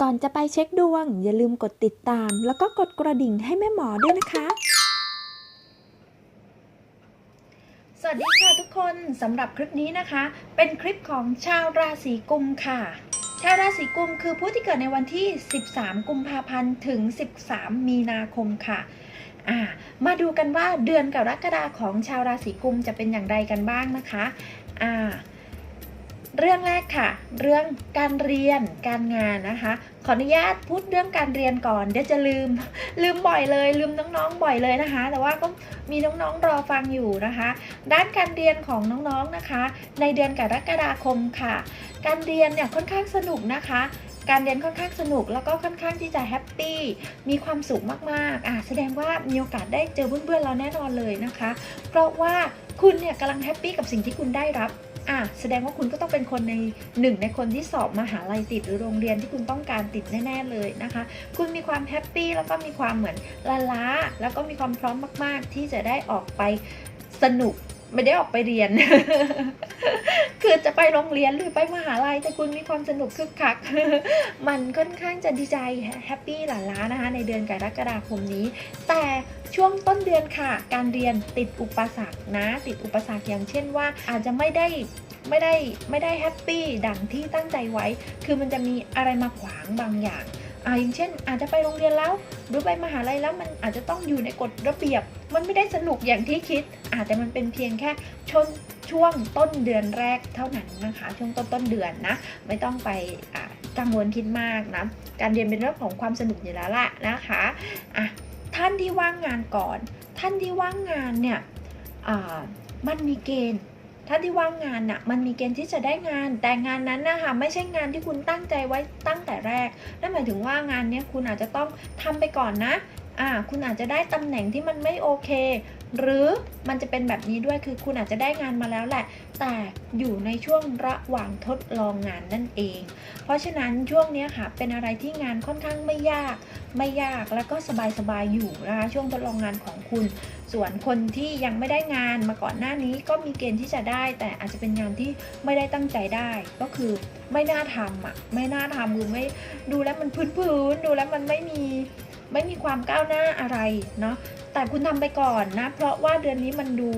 ก่อนจะไปเช็คดวง อย่าลืมกดติดตาม แล้วก็กดกระดิ่งให้แม่หมอด้วยนะคะ สวัสดีค่ะทุกคนสำหรับคลิปนี้นะคะ เป็นคลิปของชาวราศีกุมค่ะ ชาวราศีกุมคือผู้ที่เกิดในวันที่ 13 กุมภาพันธ์ถึง 13 มีนาคมค่ะมาดูกันว่าเดือนกรกฎาของชาวราศีกุมจะเป็นอย่างไรกันบ้างนะคะ อ่า เรื่องแรกค่ะ เรื่องการเรียนการงานนะคะ ขออนุญาตพูดเรื่องการเรียนก่อน เดี๋ยวจะลืมลืมบ่อยเลย ลืมน้องๆบ่อยเลยนะคะ แต่ว่าก็มีน้องๆรอฟังอยู่นะคะ ด้านการเรียนของน้องๆนะคะ ในเดือนกรกฎาคมค่ะ การเรียนเนี่ยค่อนข้างสนุกนะคะการเรียนค่อนข้างสนุกแล้วก็ค่อนข้างที่จะแฮปปี้มีความสุขมากๆอะแสดงว่ามีโอกาสได้เจอเพื่อนๆเราแน่นอนเลยนะคะ เพราะว่าคุณเนี่ยกำลังแฮปปี้กับสิ่งที่คุณได้รับ อะแสดงว่าคุณก็ต้องเป็นคนในหนึ่งในคนที่สอบมหาลัยติดหรือโรงเรียนที่คุณต้องการติดแน่ ๆ เลยนะคะ คุณมีความแฮปปี้แล้วก็มีความเหมือนละล้าแล้วก็มีความพร้อมมาก ๆ ที่จะได้ออกไปสนุก ไม่ได้ออกไปเรียน คือจะไปโรงเรียนหรือไปมหาลัยแต่คุณมีความสนุกคึกคัก มันค่อนข้างจะดีใจแฮปปี้หลาล้านะคะ ในเดือนกรกฎาคมนี้ แต่ช่วงต้นเดือนค่ะ การเรียนติดอุปสรรคนะ ติดอุปสรรคอย่างเช่นว่า อาจจะไม่ได้ไม่ได้ไม่ได้แฮปปี้ดังที่ตั้งใจไว้ คือมันจะมีอะไรมาขวางบางอย่าง อ่าอย่างเช่น อาจจะไปโรงเรียนแล้ว หรือไปมหาลัยแล้วมันอาจจะต้องอยู่ในกฎระเบียบ มันไม่ได้สนุกอย่างที่คิด อาจจะแต่มันเป็นเพียงแค่ช่วงช่วงต้นเดือนแรกเท่านั้นนะคะ ช่วงต้นต้นเดือนนะ ไม่ต้องไปกังวลคิดมากนะ การเรียนเป็นเรื่องของความสนุกอยู่แล้วล่ะนะคะอะท่านที่ว่างงานก่อน ท่านที่ว่างงานเนี่ยมันมีเกณฑ์ ถ้าที่ว่างงานน่ะมันมีเกณฑ์ที่จะได้งาน แต่งานนั้นนะคะไม่ใช่งานที่คุณตั้งใจไว้ตั้งแต่แรกนั่นหมายถึงว่างานเนี้ยคุณอาจจะต้องทำไปก่อนนะอ่าคุณอาจจะได้ตำแหน่งที่มันไม่โอเค หรือมันจะเป็นแบบนี้ด้วยคือคุณอาจจะได้งานมาแล้วแหละ แต่อยู่ในช่วงระหว่างทดลองงานนั่นเอง เพราะฉะนั้นช่วงนี้ค่ะเป็นอะไรที่งานค่อนข้างไม่ยาก ไม่ยากแล้วก็สบายๆอยู่นะคะช่วงทดลองงานของคุณ ส่วนคนที่ยังไม่ได้งานมาก่อนหน้านี้ก็มีเกณฑ์ที่จะได้ แต่อาจจะเป็นงานที่ไม่ได้ตั้งใจได้ก็คือไม่น่าทำอะไม่น่าทำคือไม่ดูแล้วมันพื้นๆดูแล้วมันไม่มี ไม่มีความก้าวหน้าอะไรเนาะแต่คุณทำไปก่อนนะ เพราะว่าเดือนนี้มันดู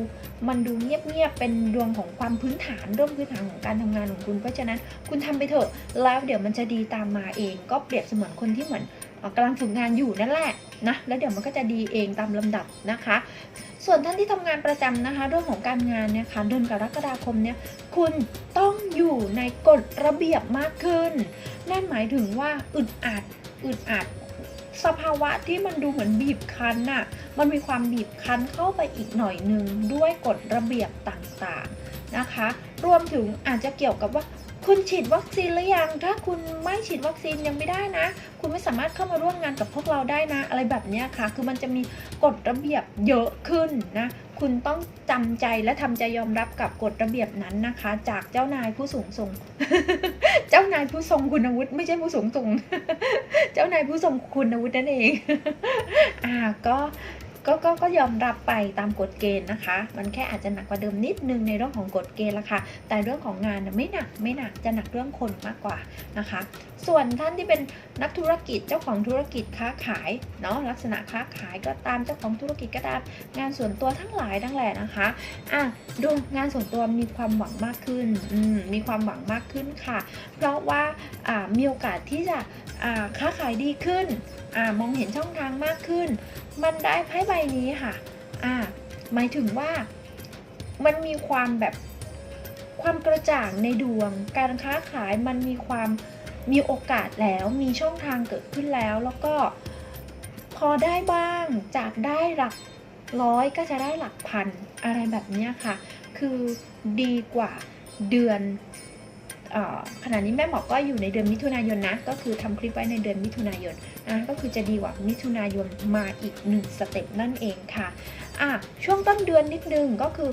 มันดูเงียบๆเป็นดวงของความพื้นฐานร่วมพื้นฐานของการทำงานของคุณ เพราะฉะนั้นคุณทำไปเถอะแล้วเดี๋ยวมันจะดีตามมาเอง ก็เปรียบเสมือนคนที่เหมือนกำลังฝึกงานอยู่นั่นแหละนะแล้วเดี๋ยวมันก็จะดีเองตามลำดับนะคะ ส่วนท่านที่ทำงานประจำนะคะ เรื่องของการงานเนี่ยค่ะเดือนกรกฎาคมเนี่ยคุณต้องอยู่ในกฎระเบียบมากขึ้น นั่นหมายถึงว่าอึดอัดอึดอัด สภาวะที่มันดูเหมือนบีบคั้นน่ะ มันมีความบีบคั้นเข้าไปอีกหน่อยหนึ่งด้วยกฎระเบียบต่างๆนะคะ รวมถึงอาจจะเกี่ยวกับว่า คุณฉีดวัคซีนหรือยังถ้าคุณไม่ฉีดวัคซีนยังไม่ได้นะ คุณไม่สามารถเข้ามาร่วมงานกับพวกเราได้นะ อะไรแบบนี้ค่ะ คือมันจะมีกฎระเบียบเยอะขึ้นนะ คุณต้องจำใจและทำใจยอมรับกับกฎระเบียบนั้นนะคะ จากเจ้านายผู้สูงส่ง เจ้านายผู้ทรงคุณวุฒิไม่ใช่ผู้สูงส่ง เจ้านายผู้ทรงคุณวุฒินั่นเอง อ่าก็ ก็ก็ก็ยอมรับไปตามกฎเกณฑ์นะคะ มันแค่อาจจะหนักกว่าเดิมนิดนึงในเรื่องของกฎเกณฑ์ละค่ะ แต่เรื่องของงานไม่หนักไม่หนักจะหนักเรื่องคนมากกว่านะคะ ส่วนท่านที่เป็นนักธุรกิจเจ้าของธุรกิจค้าขายเนาะลักษณะค้าขายก็ตามเจ้าของธุรกิจก็ตามงานส่วนตัวทั้งหลายทั้งแหล่นะคะอะดูงานส่วนตัวมีความหวังมากขึ้นมมีความหวังมากขึ้นค่ะ เพราะว่าอ่ามีโอกาสที่จะอ่าค้าขายดีขึ้นอ่ามองเห็นช่องทางมากขึ้น มันได้ไพ่ใบนี้ค่ะ อ่า หมายถึงว่ามันมีความแบบความกระจ่างในดวง การค้าขายมันมีความมีโอกาสแล้ว มีช่องทางเกิดขึ้นแล้ว แล้วก็พอได้บ้างจากได้หลักร้อยก็จะได้หลักพันอะไรแบบนี้ค่ะ คือดีกว่าเดือน ขณะนี้แม่หมอก็อยู่ในเดือนมิถุนายนนะ ก็คือทำคลิปไว้ในเดือนมิถุนายนนะก็คือจะดีกว่ามิถุนายนมาอีกหนึ่งสเต็ปนั่นเองค่ะอะช่วงต้นเดือนนิดนึงก็คือ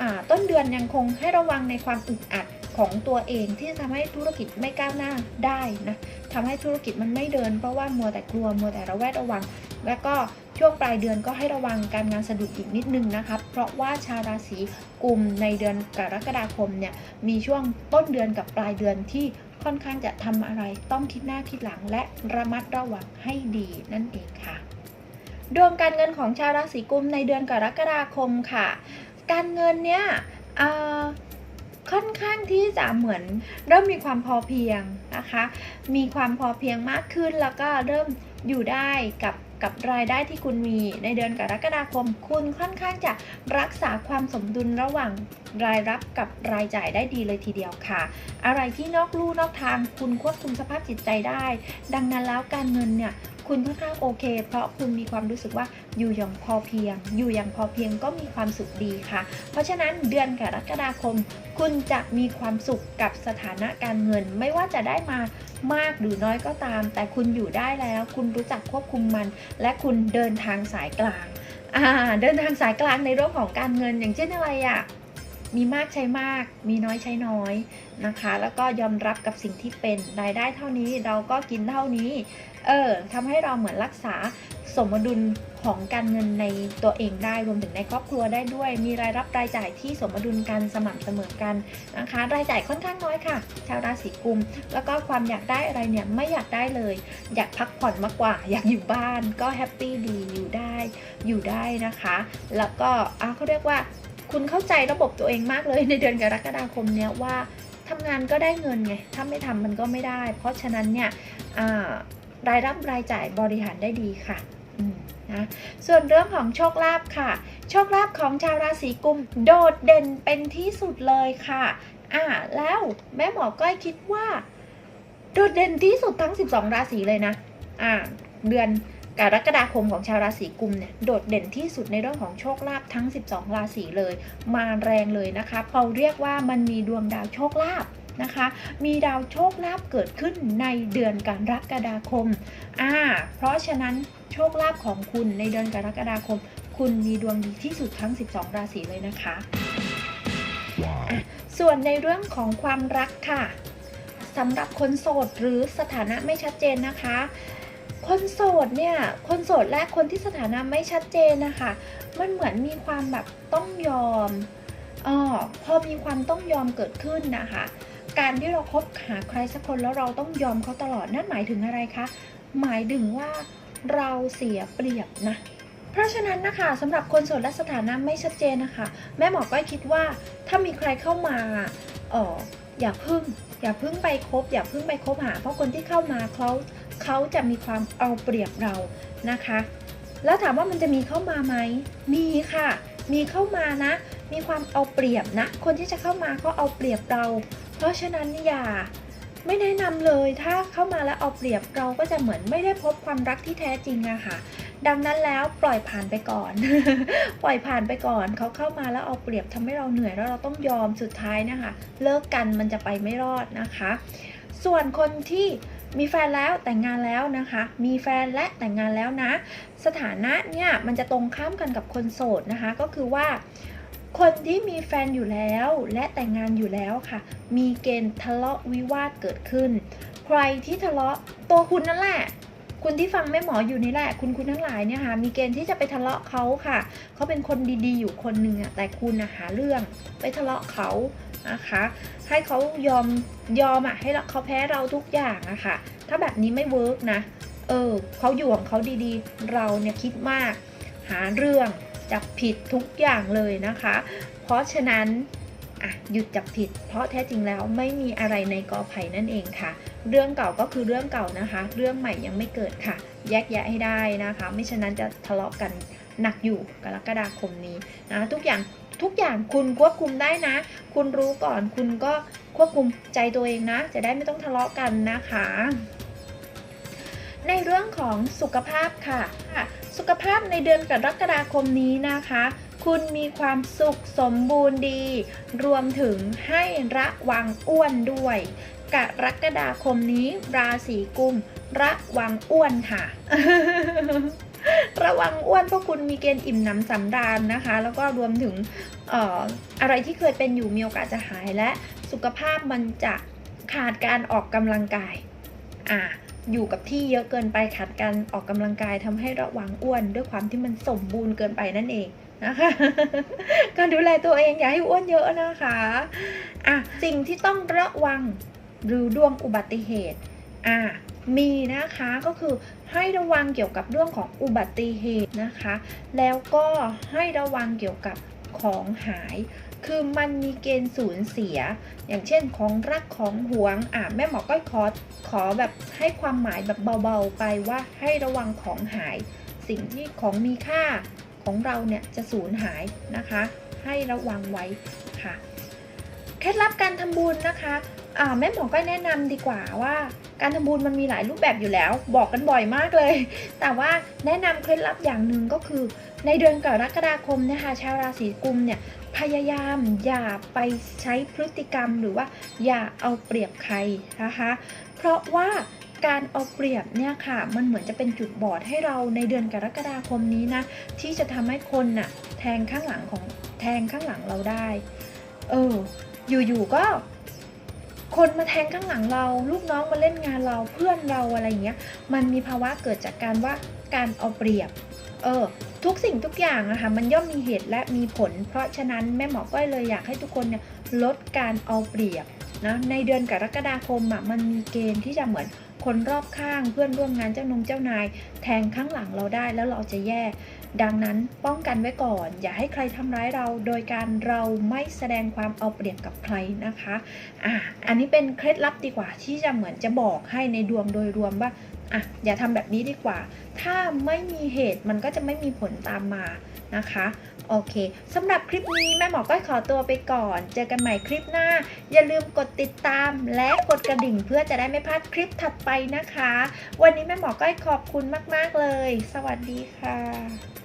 อ่าต้นเดือนยังคงให้ระวังในความอึดอัดของตัวเองที่จะทำให้ธุรกิจไม่ก้าวหน้าได้นะทำให้ธุรกิจมันไม่เดินเพราะว่ามัวแต่กลัวมัวแต่ระแวดระวัง แล้วก็ช่วงปลายเดือนก็ให้ระวังการงานสะดุดอีกนิดนึงนะคะเพราะว่าชาวราศีกุมในเดือนกรกฎาคมเนี่ยมีช่วงต้นเดือนกับปลายเดือนที่ค่อนข้างจะทำอะไรต้องคิดหน้าคิดหลังและระมัดระวังให้ดีนั่นเองค่ะ ดวงการเงินของชาวราศีกุมในเดือนกรกฎาคมค่ะ การเงินเนี่ยค่อนข้างที่จะเหมือนเริ่มมีความพอเพียงนะคะ มีความพอเพียงมากขึ้นแล้วก็เริ่มอยู่ได้กับ กับรายได้ที่คุณมี ในเดือนกรกฎาคม คุณค่อนข้างจะรักษาความสมดุลระหว่างรายรับกับรายจ่ายได้ดีเลยทีเดียวค่ะ อะไรที่นอกลู่นอกทางคุณควบคุมสภาพจิตใจได้ ดังนั้นแล้วการเงินเนี่ย คุณค่อนข้างโอเค เพราะคุณมีความรู้สึกว่าอยู่อย่างพอเพียง อยู่อย่างพอเพียงก็มีความสุขดีค่ะ เพราะฉะนั้นเดือนกรกฎาคม คุณจะมีความสุขกับสถานะการเงิน ไม่ว่าจะได้มามากหรือน้อยก็ตาม แต่คุณอยู่ได้แล้ว คุณรู้จักควบคุมมัน และคุณเดินทางสายกลางเดินทางสายกลางในเรื่องของการเงินอย่างเช่นอะไรอะ่ะ มีมากใช้มาก มีน้อยใช้น้อยนะคะ แล้วก็ยอมรับกับสิ่งที่เป็นรายได้เท่านี้เราก็กินเท่านี้ เออทำให้เราเหมือนรักษาสมดุลของการเงินในตัวเองได้รวมถึงในครอบครัวได้ด้วย มีรายรับรายจ่ายที่สมดุลกันสม่ำเสมอกันนะคะ รายจ่ายค่อนข้างน้อยค่ะ ชาวราศีกุม แล้วก็ความอยากได้อะไรเนี่ยไม่อยากได้เลย อยากพักผ่อนมากกว่า อยากอยู่บ้านก็แฮปปี้ดีอยู่ได้อยู่ได้นะคะ แล้วก็เขาเรียกว่า คุณเข้าใจระบบตัวเองมากเลยในเดือนกรกฎาคมเนี้ยว่าทำงานก็ได้เงินไง ถ้าไม่ทำมันก็ไม่ได้ เพราะฉะนั้นเนี่ยรายรับรายจ่ายบริหารได้ดีค่ะนะส่วนเรื่องของโชคลาภค่ะ โชคลาภของชาวราศีกุมโดดเด่นเป็นที่สุดเลยค่ะอ่าแล้วแม่หมอก้อยคิดว่า โดดเด่นที่สุดทั้ง 12 ราศีเลยนะอ่าเดือน กรกฎาคมของชาวราศีกุมเนี่ยโดดเด่นที่สุดในเรื่องของโชคลาภทั้ง 12 ราศีเลย มาแรงเลยนะคะเราเรียกว่ามันมีดวงดาวโชคลาภนะคะ มีดาวโชคลาภเกิดขึ้นในเดือนกรกฎาคมอ่าเพราะฉะนั้นโชคลาภของคุณในเดือนกรกฎาคม คุณมีดวงดีที่สุดทั้ง 12 ราศีเลยนะคะ Wow. ส่วนในเรื่องของความรักค่ะสำหรับคนโสดหรือสถานะไม่ชัดเจนนะคะ คนโสดเนี่ยคนโสดและคนที่สถานะไม่ชัดเจนนะคะ มันเหมือนมีความแบบต้องยอมออพอมีความต้องยอมเกิดขึ้นนะคะ การที่เราคบหาใครสักคนแล้วเราต้องยอมเขาตลอดนั่นหมายถึงอะไรคะหมายถึงว่าเราเสียเปรียบนะเพราะฉะนั้นนะคะสำหรับคนโสดและสถานะไม่ชัดเจนนะคะ แม่หมอก็คิดว่าถ้ามีใครเข้ามาเอออย่าพึ่ง อย่าพึ่งไปคบ อย่าพึ่งไปคบหา เพราะคนที่เข้ามาเขา เขาจะมีความเอาเปรียบเรานะคะ แล้วถามว่ามันจะมีเข้ามาไหม มีค่ะ มีเข้ามานะ มีความเอาเปรียบนะ คนที่จะเข้ามาเขาเอาเปรียบเรา เพราะฉะนั้นอย่าไม่แนะนำเลยถ้าเข้ามาแล้วเอาเปรียบเราก็จะเหมือนไม่ได้พบความรักที่แท้จริงอะค่ะ ดังนั้นแล้วปล่อยผ่านไปก่อน ปล่อยผ่านไปก่อนเขาเข้ามาแล้วเอาเปรียบทำให้เราเหนื่อยแล้วเราต้องยอมสุดท้ายนะคะ เลิกกันมันจะไปไม่รอดนะคะ ส่วนคนที่ มีแฟนแล้วแต่งงานแล้วนะคะ มีแฟนและแต่งงานแล้วนะ สถานะเนี่ยมันจะตรงข้ามกันกับคนโสดนะคะ ก็คือว่าคนที่มีแฟนอยู่แล้วและแต่งงานอยู่แล้วค่ะ มีเกณฑ์ทะเลาะวิวาทเกิดขึ้น ใครที่ทะเลาะตัวคุณนั่นแหละ คุณที่ฟังแม่หมออยู่นี่แหละ คุณคุณทั้งหลายเนี่ยค่ะ มีเกณฑ์ที่จะไปทะเลาะเขาค่ะ เขาเป็นคนดีๆ อยู่คนหนึ่งอะแต่คุณอะหาเรื่องไปทะเลาะเขา นะคะ ให้เขายอมยอมอะให้เขาแพ้เราทุกอย่างอะค่ะ ถ้าแบบนี้ไม่เวิร์กนะ เออเขาอยู่ของเขาดีๆ เราเนี่ยคิดมาก หาเรื่องจับผิดทุกอย่างเลยนะคะ เพราะฉะนั้นอะหยุดจับผิด เพราะแท้จริงแล้วไม่มีอะไรในกอไผ่นั่นเองค่ะ เรื่องเก่าก็คือเรื่องเก่านะคะ เรื่องใหม่ยังไม่เกิดค่ะ แยกแยะให้ได้นะคะ ไม่ฉะนั้นจะทะเลาะกันหนักอยู่กรกฎาคมนี้นะทุกอย่าง ทุกอย่างคุณควบคุมได้นะ คุณรู้ก่อนคุณก็ควบคุมใจตัวเองนะ จะได้ไม่ต้องทะเลาะกันนะคะ ในเรื่องของสุขภาพค่ะ สุขภาพในเดือนกรกฎาคมนี้นะคะ คุณมีความสุขสมบูรณ์ดี รวมถึงให้ระวังอ้วนด้วยกรกฎาคมนี้ราศีกุมระวังอ้วนค่ะ ระวังอ้วนเพราะคุณมีเกณฑ์อิ่มหน้ำสำราญนะคะ แล้วก็รวมถึงเอ่ออะไรที่เคยเป็นอยู่มีโอกาสจะหายและสุขภาพมันจะขาดการออกกำลังกายอ่าอยู่กับที่เยอะเกินไปขาดการออกกำลังกายทำให้ระวังอ้วน ด้วยความที่มันสมบูรณ์เกินไปนั่นเองนะคะการดูแลตัวเองอย่าให้อ้วนเยอะนะคะอะสิ่งที่ต้องระวังหรือดวงอุบัติเหตุอ่า มีนะคะก็คือให้ระวังเกี่ยวกับเรื่องของอุบัติเหตุนะคะ แล้วก็ให้ระวังเกี่ยวกับของหาย คือมันมีเกณฑ์สูญเสีย อย่างเช่นของรักของหวงอะแม่หมอก็ขอขอแบบให้ความหมายแบบเบาๆไปว่าให้ระวังของหาย สิ่งที่ของมีค่าของเราเนี่ยจะสูญหายนะคะ ให้ระวังไว้ค่ะ เคล็ดลับการทำบุญนะคะ แม่หมอก็แนะนำดีกว่าว่า การทำบุญมันมีหลายรูปแบบอยู่แล้ว บอกกันบ่อยมากเลย แต่ว่าแนะนำเคล็ดลับอย่างหนึ่งก็คือ ในเดือนกรกฎาคมนะคะชาวราศีกุมเนี่ยพยายามอย่าไปใช้พฤติกรรมหรือว่าอย่าเอาเปรียบใครนะคะ เพราะว่าการเอาเปรียบเนี่ยค่ะ มันเหมือนจะเป็นจุดบอดให้เราในเดือนกรกฎาคมนี้นะ ที่จะทำให้คนน่ะแทงข้างหลังของแทงข้างหลังเราได้ เออ อยู่ๆก็ คนมาแทงข้างหลังเรา ลูกน้องมาเล่นงานเราเพื่อนเราอะไรอย่างเงี้ย มันมีภาวะเกิดจากการว่าการเอาเปรียบ เออ ทุกสิ่งทุกอย่างอะค่ะมันย่อมมีเหตุและมีผล เพราะฉะนั้นแม่หมอก็เลยอยากให้ทุกคนเนี่ยลดการเอาเปรียบนะในเดือนกรกฎาคมอะมันมีเกณฑ์ที่จะเหมือนคนรอบข้างเพื่อนร่วมงานเจ้านงเจ้านาย แทงข้างหลังเราได้แล้วเราจะแย่ ดังนั้นป้องกันไว้ก่อน อย่าให้ใครทำร้ายเราโดยการเราไม่แสดงความเอาเปรียบกับใครนะคะอะอันนี้เป็นเคล็ดลับดีกว่าที่จะเหมือนจะบอกให้ในดวงโดยรวมว่าอะอย่าทำแบบนี้ดีกว่า ถ้าไม่มีเหตุมันก็จะไม่มีผลตามมานะคะโอเคสำหรับคลิปนี้แม่หมอก็ขอตัวไปก่อน เจอกันใหม่คลิปหน้า อย่าลืมกดติดตาม และกดกระดิ่งเพื่อจะได้ไม่พลาดคลิปถัดไปนะคะ วันนี้แม่หมอก็ขอบคุณมาก ๆ เลย สวัสดีค่ะ